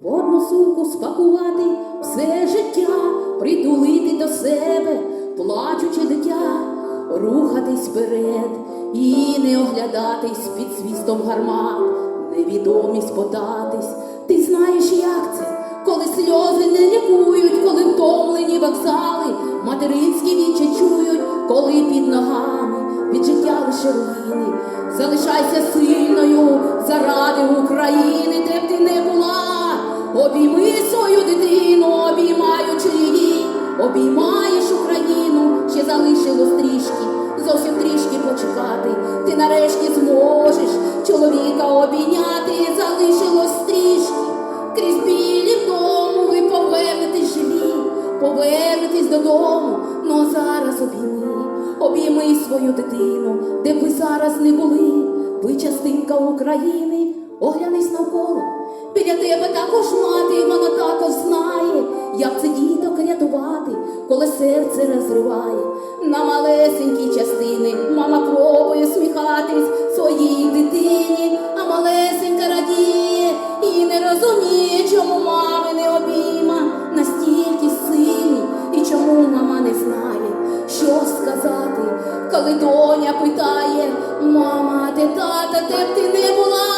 В одну сумку спакувати все життя, притулити до себе, плачуче дитя, рухатись вперед і не оглядатись під свістом гармат, невідомість податись. Ти знаєш, як це, коли сльози не лікують, коли втомлені вокзали, материнські вічі чують, коли під ногами від життя лише руїни. Залишайся сильною заради України, нарешті зможеш чоловіка обійняти, залишилось трішки, крізь білі вдому ви повернетесь живі, повернетесь додому, ну а зараз обійми, обійми свою дитину, де б ви зараз не були, ви частинка України, оглянись навколо. Біля тебе також мати, вона також знає, як це діток рятувати, коли серце розриває. На малесенькі частини мама пробує розуміє, чому мами не обійма настільки сильні, і чому мама не знає, що сказати, коли доня питає, мама, де тата, де б ти не була.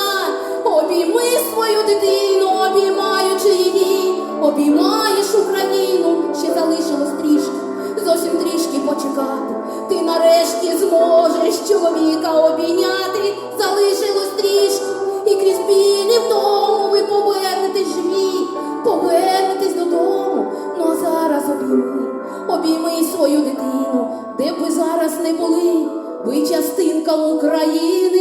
свою дитину, де б ви зараз не були, ви частинка України.